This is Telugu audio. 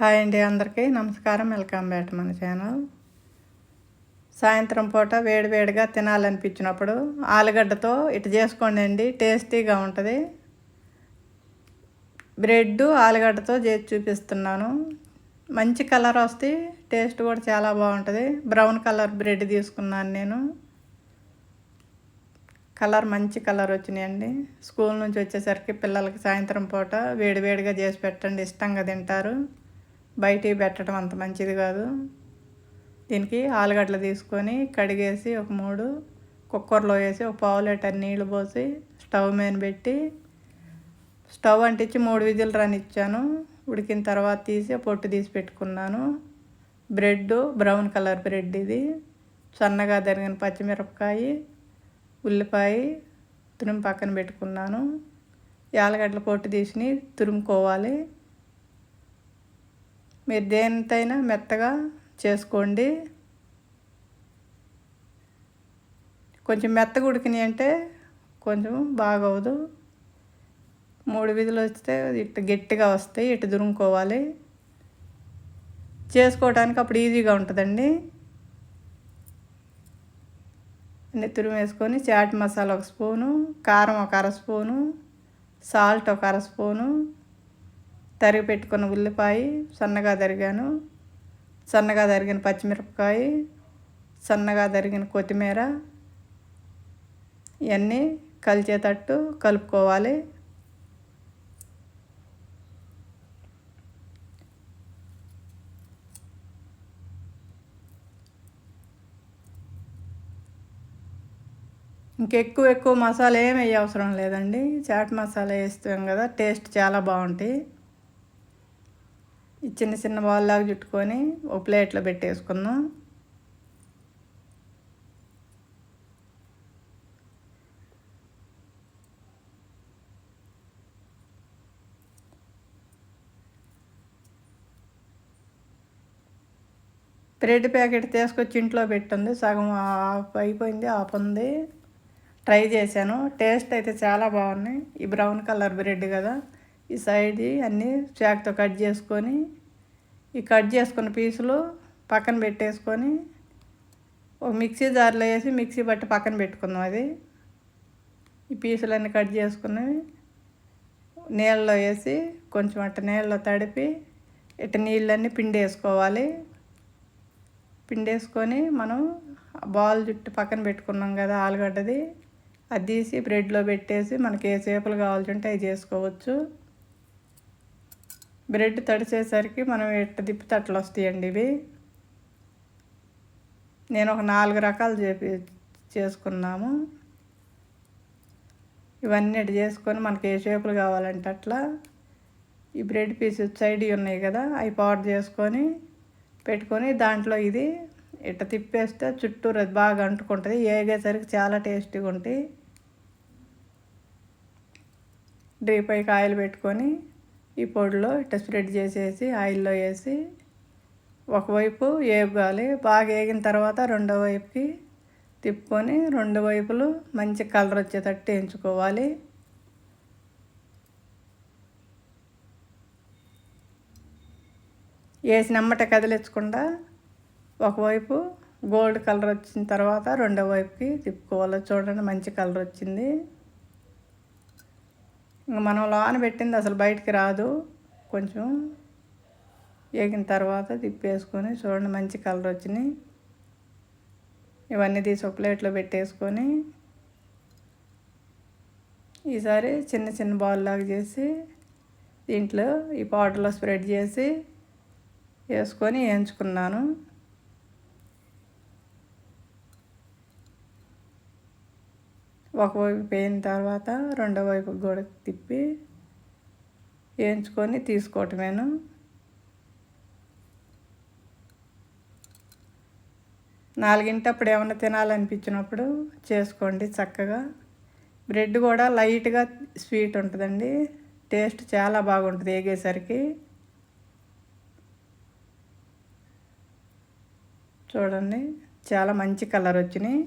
హాయ్ అండి అందరికీ. నమస్కారం. వెల్కమ్ బ్యాక్ మన ఛానల్. సాయంత్రం పూట వేడివేడిగా తినాలనిపించినప్పుడు ఆలుగడ్డతో ఇటు చేసుకోండి అండి. టేస్టీగా ఉంటుంది. బ్రెడ్ ఆలుగడ్డతో చేసి చూపిస్తున్నాను. మంచి కలర్ వస్తే టేస్ట్ కూడా చాలా బాగుంటుంది. బ్రౌన్ కలర్ బ్రెడ్ తీసుకున్నాను నేను. కలర్ మంచి కలర్ వచ్చినాయండి. స్కూల్ నుంచి వచ్చేసరికి పిల్లలకి సాయంత్రం పూట వేడివేడిగా చేసి పెట్టండి. ఇష్టంగా తింటారు. బయట పెట్టడం అంత మంచిది కాదు. దీనికి ఆలుగడ్డలు తీసుకొని కడిగేసి ఒక మూడు కుక్కర్లో వేసి ఒక పావు లీటర్ నీళ్ళు పోసి స్టవ్ మీద పెట్టి స్టవ్ అంటించి మూడు విధులు రానిచ్చాను ఉడికిన తర్వాత తీసి పొట్టు తీసి పెట్టుకున్నాను. బ్రెడ్ బ్రౌన్ కలర్ బ్రెడ్ ఇది. సన్నగా తరిగిన పచ్చిమిరపకాయ ఉల్లిపాయ తురుము పక్కన పెట్టుకున్నాను. యాలగడ్డల పొట్టు తీసి తురుముకోవాలి. మీరు దేనితైనా మెత్తగా చేసుకోండి. కొంచెం మెత్తగా ఉడికినాయి అంటే కొంచెం బాగవదు. మూడు విధులు వస్తే ఇటు గట్టిగా వస్తాయి ఇటు దురుముకోవాలి. చేసుకోవడానికి అప్పుడు ఈజీగా ఉంటుందండి. అన్నీ తురుము వేసుకొని చాట్ మసాలా ఒక స్పూను కారం ఒక అర స్పూను సాల్ట్ ఒక అర స్పూను తరిగి పెట్టుకున్న ఉల్లిపాయ సన్నగా తరిగాను. సన్నగా తరిగిన పచ్చిమిరపకాయ సన్నగా తరిగిన కొత్తిమీర ఇవన్నీ కలిచేటట్టు కలుపుకోవాలి. ఇంకెక్కువ ఎక్కువ మసాలా ఏమి వేయ అవసరం లేదండి. చాట్ మసాలా వేస్తాం కదా టేస్ట్ చాలా బాగుంటాయి. చిన్న చిన్న చిన్న బాల్లాగా చుట్టుకొని ఒక ప్లేట్లో పెట్టేసుకుందాం. బ్రెడ్ ప్యాకెట్ తీసుకొచ్చి ఇంట్లో పెట్టింది. సగం ఆఫ్ అయిపోయింది ఆఫ్ ఉంది. ట్రై చేశాను. టేస్ట్ అయితే చాలా బాగున్నాయి. ఈ బ్రౌన్ కలర్ బ్రెడ్ కదా. ఈ సైడ్ అన్నీ చాక్తో కట్ చేసుకొని ఈ కట్ చేసుకున్న పీసులు పక్కన పెట్టేసుకొని ఒక మిక్సీ జార్లో వేసి మిక్సీ బట్టి పక్కన పెట్టుకుందాం అది. ఈ పీసులన్నీ కట్ చేసుకుని నీళ్ళలో వేసి కొంచెం అట్ట నీళ్ళలో తడిపి ఇట్ట నీళ్ళన్నీ పిండి వేసుకోవాలి మనం బాల్ జుట్టు పక్కన పెట్టుకున్నాం కదా ఆలుగడ్డది అది తీసి బ్రెడ్లో పెట్టేసి మనకి ఏ చేపలు కావాల్సి ఉంటే అవి చేసుకోవచ్చు. బ్రెడ్ తడిచేసరికి మనం ఎట్ట తిప్పితే అట్లా వస్తాయండి ఇవి. నేను ఒక నాలుగు రకాలు చేపి చేసుకున్నాము. ఇవన్నీ అటు చేసుకొని మనకి ఏ షేపులు కావాలంటే అట్లా ఈ బ్రెడ్ పీసెస్ సైడ్ ఉన్నాయి కదా అవి పౌడర్ చేసుకొని పెట్టుకొని దాంట్లో ఇది ఇట్ట తిప్పేస్తే చుట్టూరు అది బాగా అంటుకుంటుంది ఏగేసరికి చాలా టేస్టీగా ఉంటాయి. డ్రీప్ అయి కాయలు పెట్టుకొని ఈ పొడిలో ఇట్ట స్ప్రెడ్ చేసేసి ఆయిల్లో వేసి ఒకవైపు వేగాలి బాగా వేగిన తర్వాత రెండో వైపుకి తిప్పుకొని రెండు వైపులు మంచి కలర్ వచ్చేటట్టు వేయించుకోవాలి. వేసినమ్మట కదిలించకుండా ఒకవైపు గోల్డ్ కలర్ వచ్చిన తర్వాత రెండో వైపుకి తిప్పుకోవాలి. చూడండి మంచి కలర్ వచ్చింది. ఇంకా మనం లోన పెట్టింది అసలు బయటికి రాదు. కొంచెం వేగిన తర్వాత తిప్పేసుకొని చూడండి మంచి కలర్ వచ్చినాయి ఇవన్నీ తీసి ఒక ప్లేట్లో పెట్టేసుకొని ఈసారి చిన్న చిన్న బాల్ లాగా చేసి దీంట్లో ఈ పౌడర్లో స్ప్రెడ్ చేసి వేసుకొని వేయించుకున్నాను. ఒకవైపు పోయిన తర్వాత రెండో వైపు కూడా తిప్పి వేయించుకొని తీసుకోవటమేను. నాలుగింటప్పుడు ఏమైనా తినాలనిపించినప్పుడు చేసుకోండి చక్కగా. బ్రెడ్ కూడా లైట్గా స్వీట్ ఉంటుందండి. టేస్ట్ చాలా బాగుంటుంది వేగేసరికి చూడండి చాలా మంచి కలర్ వచ్చినాయి.